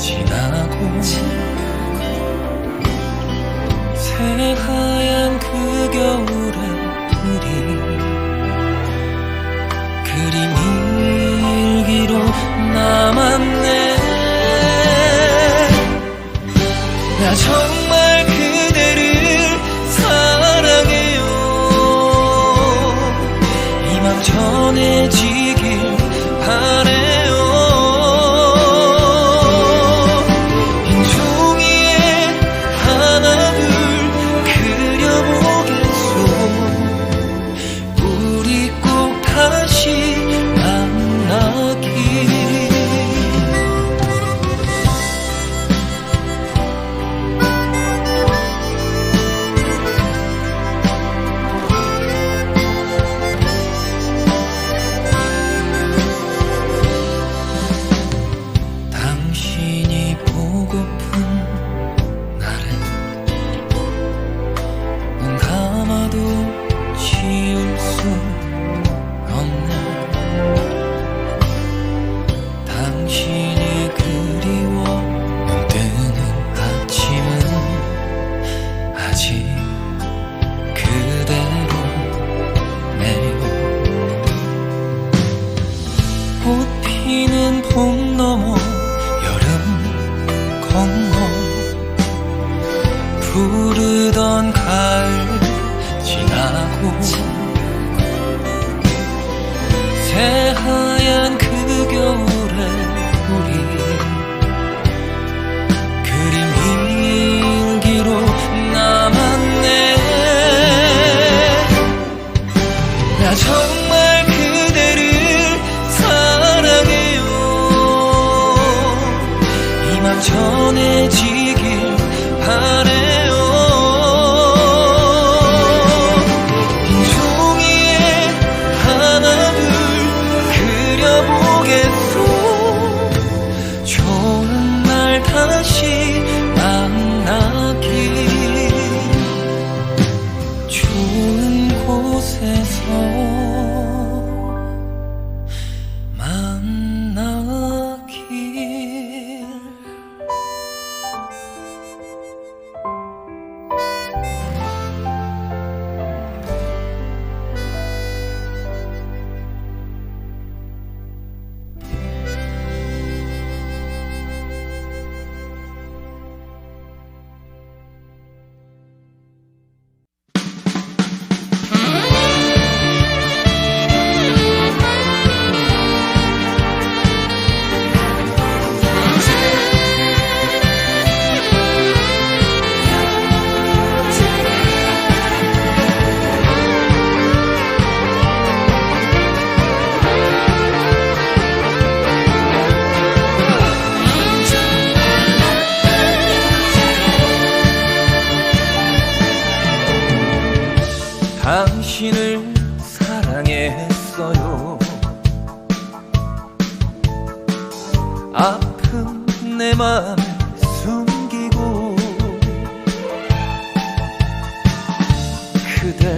起大道满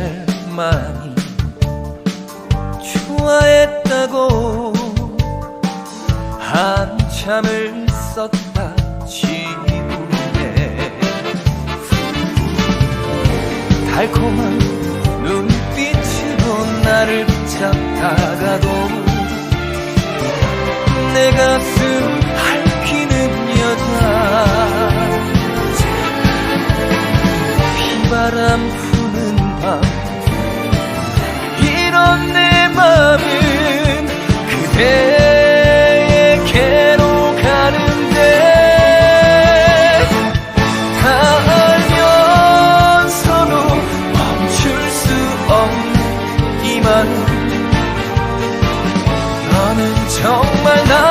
그대만이 좋아했다고 한참을 썼다 지우네. 달콤한 눈빛으로 나를 붙잡다가도 내 가슴 핥히는 여자. 비바람 맘은 그대에게로 가는데 다 알면서도 멈출 수 없는 이만 너는 정말 나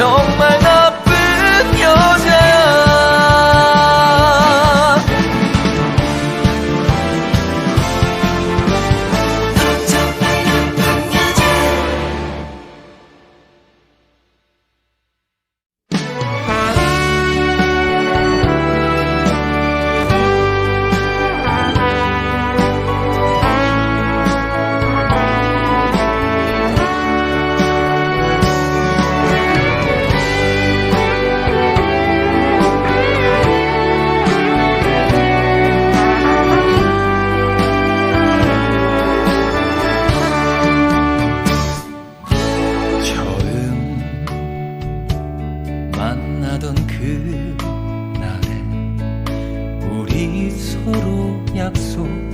너는 만나던 그날에 우리 서로 약속했었지.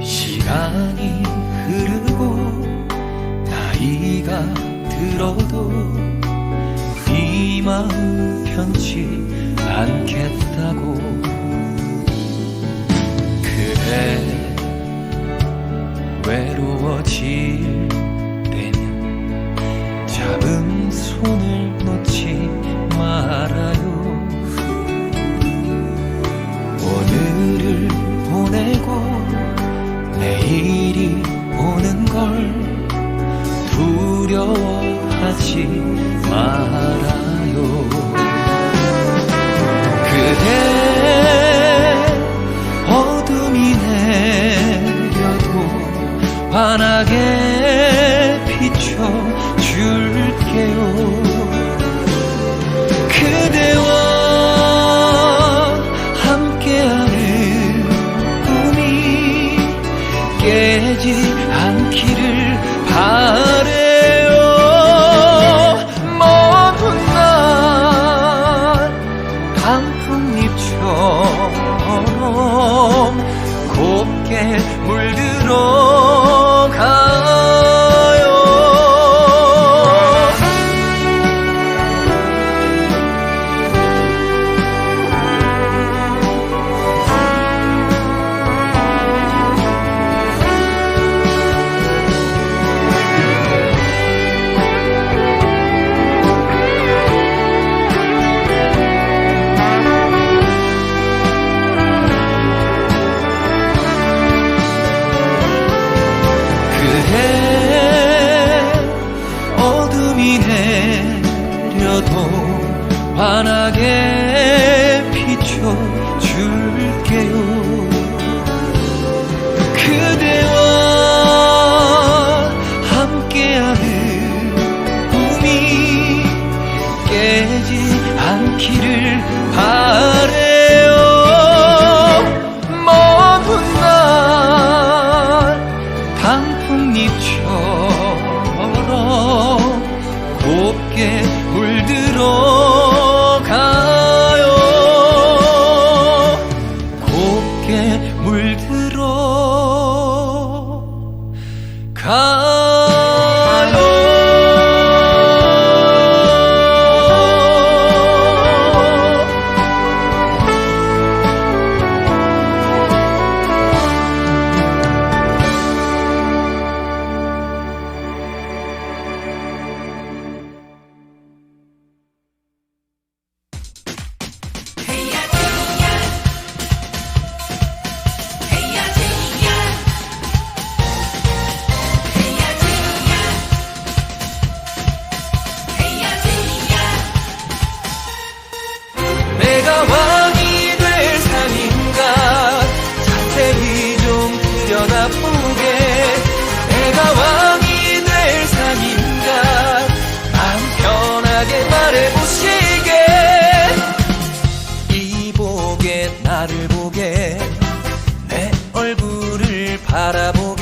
시간이 흐르고 나이가 들어도 네 마음 변치 않겠다고. 그래 하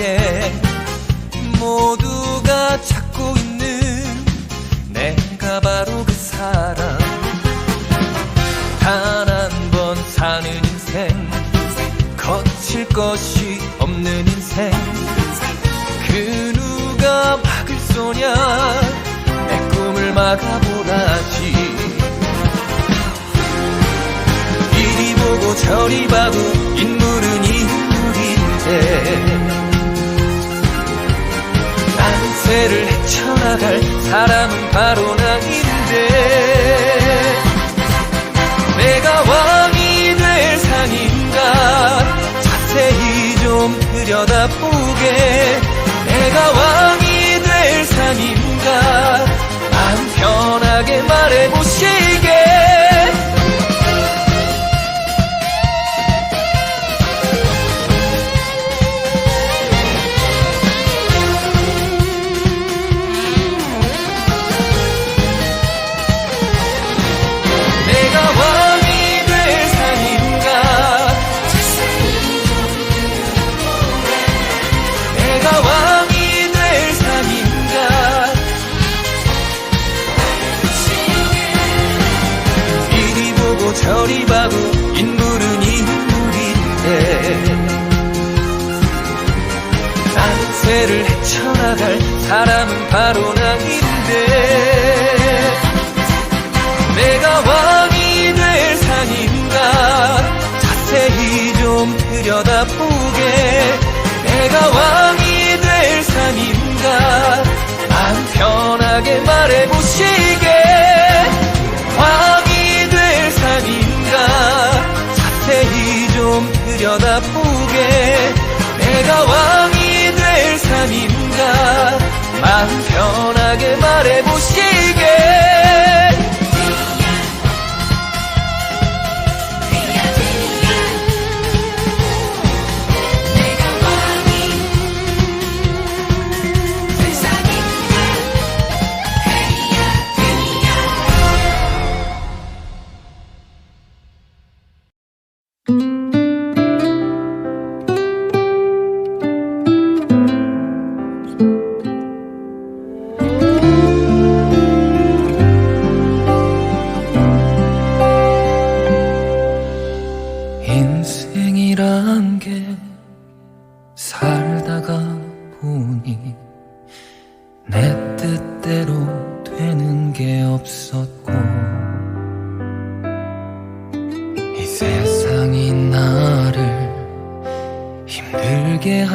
바라보게 모두가 찾고 있는 내가 바로 그 사람. 단 한 번 사는 인생 거칠 것이 없는 인생. 그 누가 막을 쏘냐? 내 꿈을 막아보라지. 이리 보고 저리 봐도 인물은 인물인데 난세를 헤쳐나갈 사람은 바로 나인데 내가 왕이 될 상인가? 자세히 좀 들여다보게. 내가 왕이 될 상인가? 마음 편하게 말해보시 난세를 헤쳐나갈 사람은 바로 나인데 내가 왕이 될 상인가? 자세히 좀 들여다보게. 내가 왕이 될 상인가? 마음 편하게 말해보시게. 왕이 될 상인가? 자세히 좀 들여다보게. 내가 왕 상인가? 마음 편하게 말해보시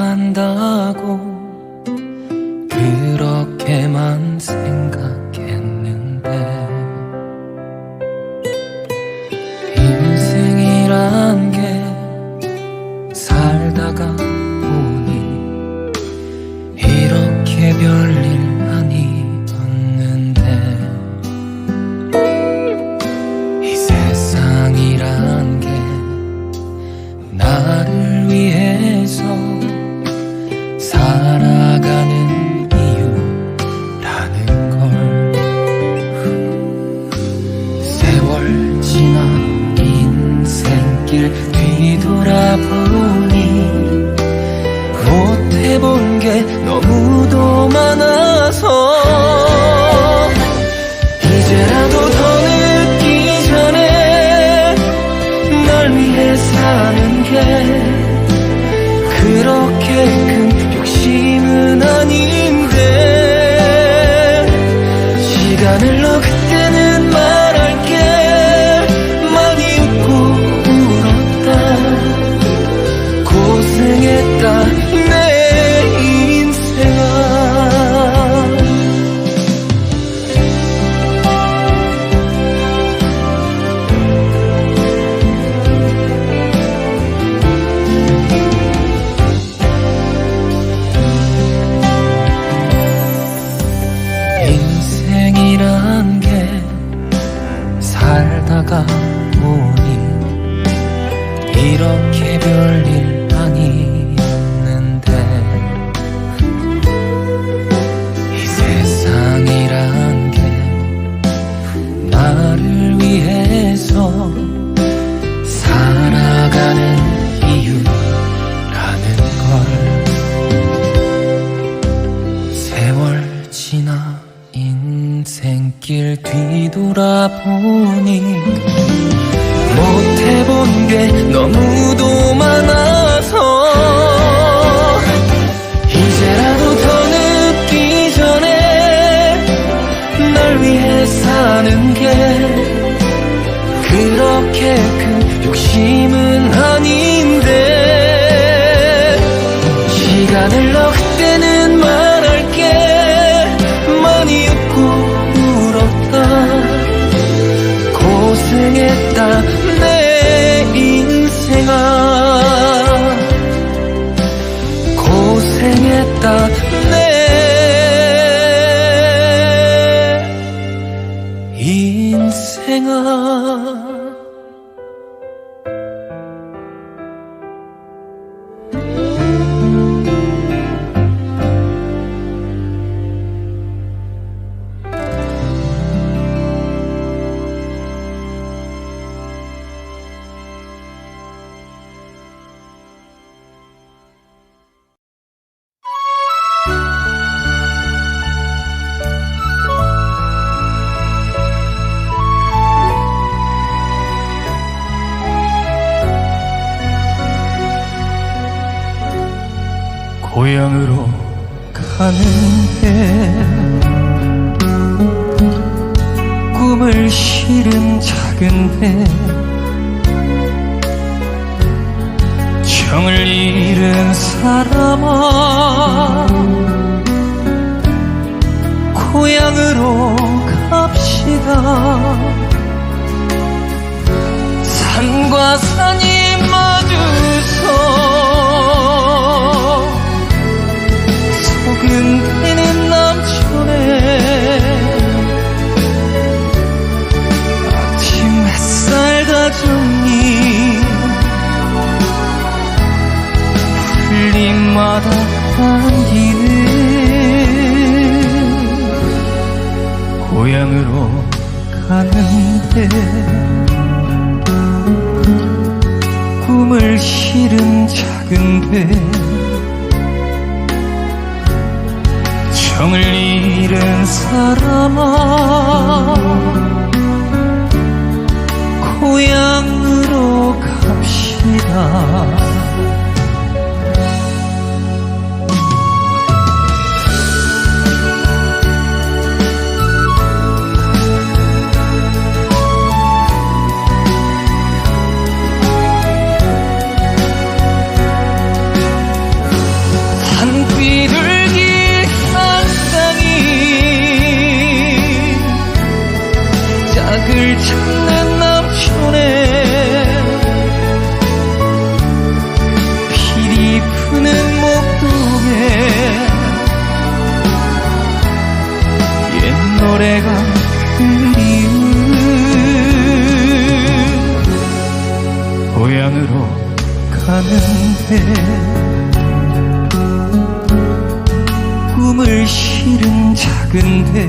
한다고 그렇게만 생각 게 너무도 사람아 고향으로 갑시다. 산과 산이 때 꿈을 실은 작은 배 정을 잃은 사람아 고향으로 갑시다. 실은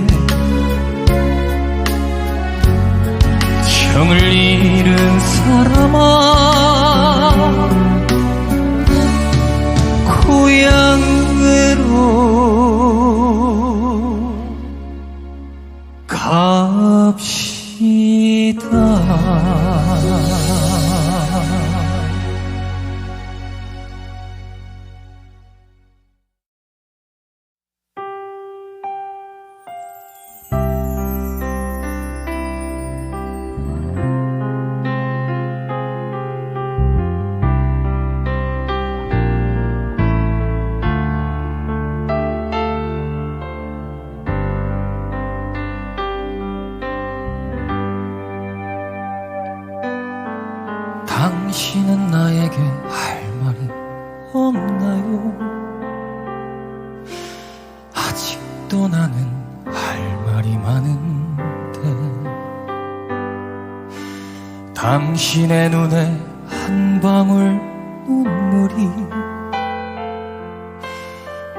당신의 눈에 한 방울 눈물이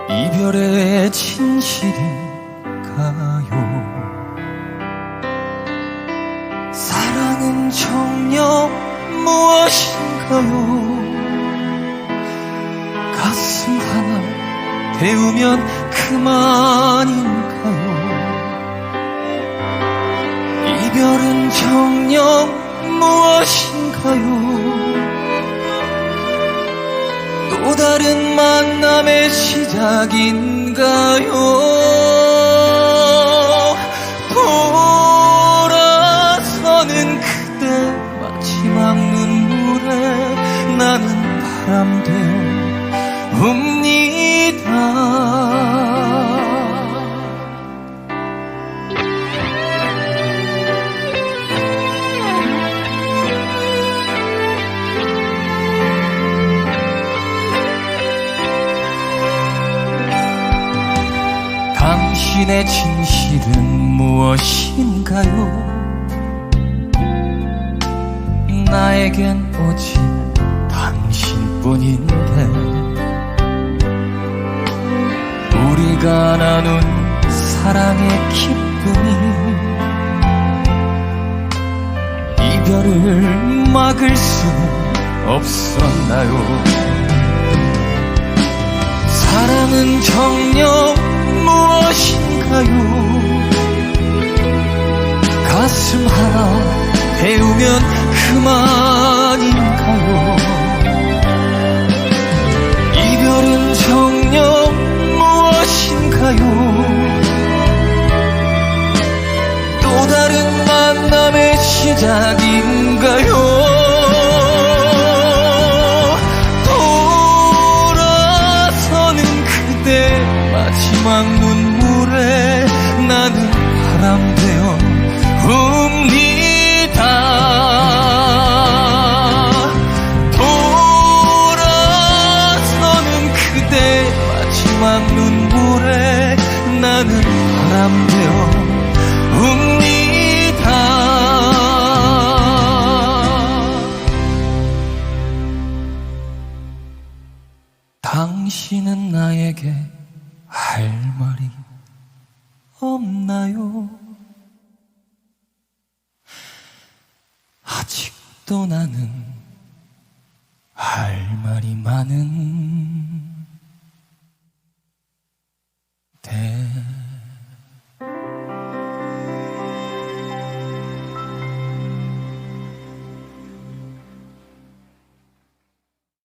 이별의 진실인가요? 사랑은 정녕 무엇인가요? 가슴 하나 데우면 그만인가요? 이별은 정녕 무엇인가요? 또 다른 만남의 시작인가요? 돌아서는 그대 마지막 눈물에 나는 바람 되어 웁니다. 당신의 진실은 무엇인가요? 나에겐 오직 당신뿐인데 우리가 나눈 사랑의 기쁨이 이별을 막을 수 없었나요? 사랑은 정녕 무엇인가 요? 가슴 하나 데우면 그만인가요? 이별은 정녕 무엇인가요? 또 다른 만남의 시작인가요? 말이 없나요? 아직도 나는 할 말이 많은 대.